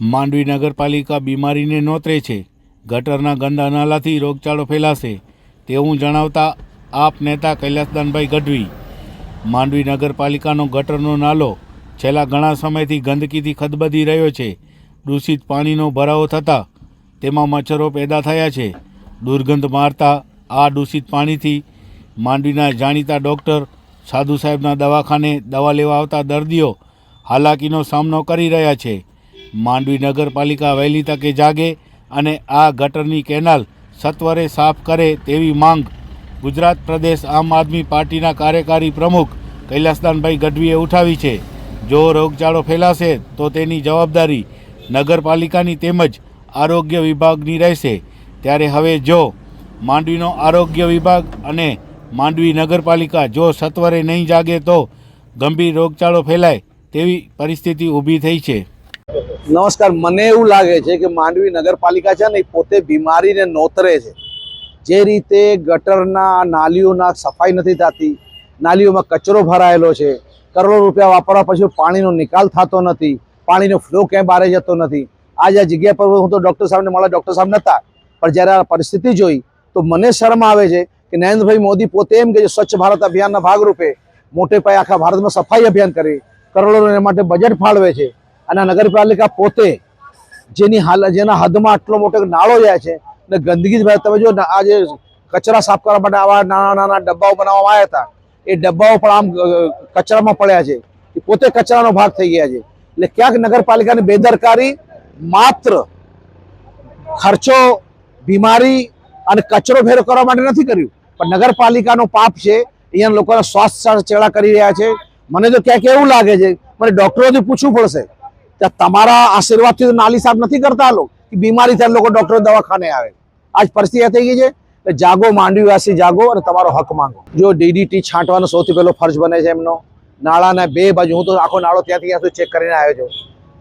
માંડવી નગરપાલિકા બીમારીને નોતરે છે. ગટરના ગંદા નાલાથી રોગચાળો ફેલાશે, તેવું જણાવતા આપ નેતા કૈલાસદાનભાઈ ગઢવી. માંડવી નગરપાલિકાનો ગટરનો નાલો છેલ્લા ઘણા સમયથી ગંદકીથી ખદબદી રહ્યો છે. દૂષિત પાણીનો ભરાવો થતાં તેમાં મચ્છરો પેદા થયા છે. દુર્ગંધ મારતા આ દૂષિત પાણીથી માંડવીના જાણીતા ડૉક્ટર સાધુ સાહેબના દવાખાને દવા લેવા આવતા દર્દીઓ હાલાકીનો સામનો કરી રહ્યા છે. માંડવી નગરપાલિકા વહેલી તકે જાગે અને આ ગટરની કેનાલ સત્વરે સાફ કરે તેવી માંગ ગુજરાત પ્રદેશ આમ આદમી પાર્ટીના કાર્યકારી પ્રમુખ કૈલાસદાનભાઈ ગઢવીએ ઉઠાવી છે. જો રોગચાળો ફેલાશે તો તેની જવાબદારી નગરપાલિકાની તેમજ આરોગ્ય વિભાગની રહેશે. ત્યારે હવે જો માંડવીનો આરોગ્ય વિભાગ અને માંડવી નગરપાલિકા જો સત્વરે નહીં જાગે તો ગંભીર રોગચાળો ફેલાય તેવી પરિસ્થિતિ ઊભી થઈ છે. નમસ્કાર, મને એવું લાગે છે કે માંડવી નગરપાલિકા છે ને એ પોતે બીમારીને નોતરે છે. જે રીતે ગટરના નાલીઓના સફાઈ નથી થતી, નાલીઓમાં કચરો ભરાયેલો છે, કરોડો રૂપિયા વાપરવા પછી પાણીનો નિકાલ થતો નથી, પાણીનો ફ્લો ક્યાંય બહાર જતો નથી. આજ આ જગ્યા પર હું તો ડૉક્ટર સાહેબને મળ્યા, ડૉક્ટર સાહેબ નહોતા પણ જ્યારે આ પરિસ્થિતિ જોઈ, તો મને શરમ આવે છે કે નરેન્દ્રભાઈ મોદી પોતે એમ કે સ્વચ્છ ભારત અભિયાનના ભાગરૂપે મોટે પાયે આખા ભારતમાં સફાઈ અભિયાન કરે કરોડો માટે બજેટ ફાળવે છે. અને નગરપાલિકા પોતે જેની હાલ જેના હદમાં આટલો મોટો નાળો જાય છે ને ગંદકી ભરે તમે જો આ જે કચરા સાફ કરવા માટે આવા નાના નાના ડબ્બાઓ બનાવવામાં આવ્યા હતા, એ ડબ્બાઓ પણ આમ કચરામાં પડ્યા છે. એ પોતે કચરાનો ભાગ થઈ ગયા છે. એટલે ક્યાંક નગરપાલિકાની બેદરકારી માત્ર ખર્ચો, બીમારી અને કચરો ભેરો કરવા માટે નથી કર્યું. પણ નગરપાલિકાનો પાપ છે. અહીંયા લોકોના સ્વાસ્થ્ય સાથે ચેડા કરી રહ્યા છે. મને તો ક્યાંક એવું લાગે છે. મને ડૉક્ટરોથી પૂછવું પડશે. કે તમારા આશીર્વાદથી તો નાલી સાફ નથી કરતા લોકો, કે બીમારી થાય લોકો ડોક્ટર દવાખાને આવે. આજ પરિસ્થિતિ થઈ ગઈ છે. એટલે જાગો, માંડવીવાસી જાગો અને તમારો હક માંગો. જો ડીડીટી છાંટવાનો સૌથી પહેલો ફરજ બને છે એમનો. નાળાના બે બાજુ, હું તો આખો નાળો ત્યાંથી ત્યાં ચેક કરીને આવ્યો છું.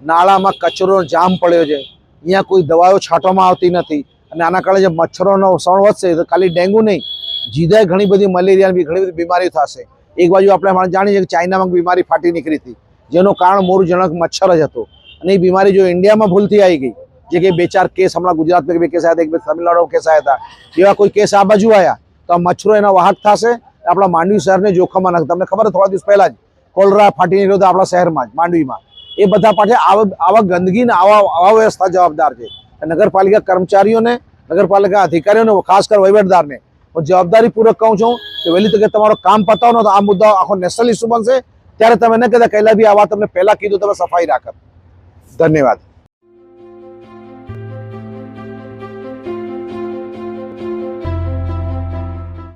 નાળામાં કચરો જામ પડ્યો છે. અહીંયા કોઈ દવાઓ છાંટવામાં આવતી નથી. અને આના કારણે જે મચ્છરોનો સણ વધશે, તો ખાલી ડેન્ગ્યુ નહીં, જીદાય ઘણી બધી મલેરિયાની ઘણી બધી બીમારી થશે. એક બાજુ આપણે જાણીએ કે ચાઇનામાં બીમારી ફાટી નીકળી હતી. જેનું કારણ મોરજનક મચ્છર જ હતો. અને એ બીમારી જો ઇન્ડિયામાં ભૂલથી આવી ગઈ. જે કે બે ચાર કેસ હમણાં ગુજરાતમાં બે કેસ આવ્યા એક બે તમિલનાડુમાં કેસ આવ્યા હતા. એવા કોઈ કેસ આ બાજુ આવ્યા તો આ મચ્છરો એના વાહક થશે. આપણા માંડવી શહેરને જોખમમાં નાખશે. તમને ખબર થોડા દિવસ પહેલાં જ કોલરા ફાટી નીકળ્યો હતો આપણા શહેરમાં જ, માંડવીમાં. એ બધા પાછળ આવા ગંદકીને આવા આવા વ્યવસ્થા જવાબદાર છે. નગરપાલિકા કર્મચારીઓને, નગરપાલિકા અધિકારીઓને, ખાસ કર વહીવટદારને, હું જવાબદારીપૂર્વક કહું છું કે વહેલી તકે તમારો કામ પતાવો તો આ મુદ્દા આખો નેશનલ ઇસ્યુ બનશે. ત્યારે તમે ન કહેતા કૈલા બી આ વાત તમને પહેલા કીધું, તમે સફાઈ રાખત ધન્યવાદ.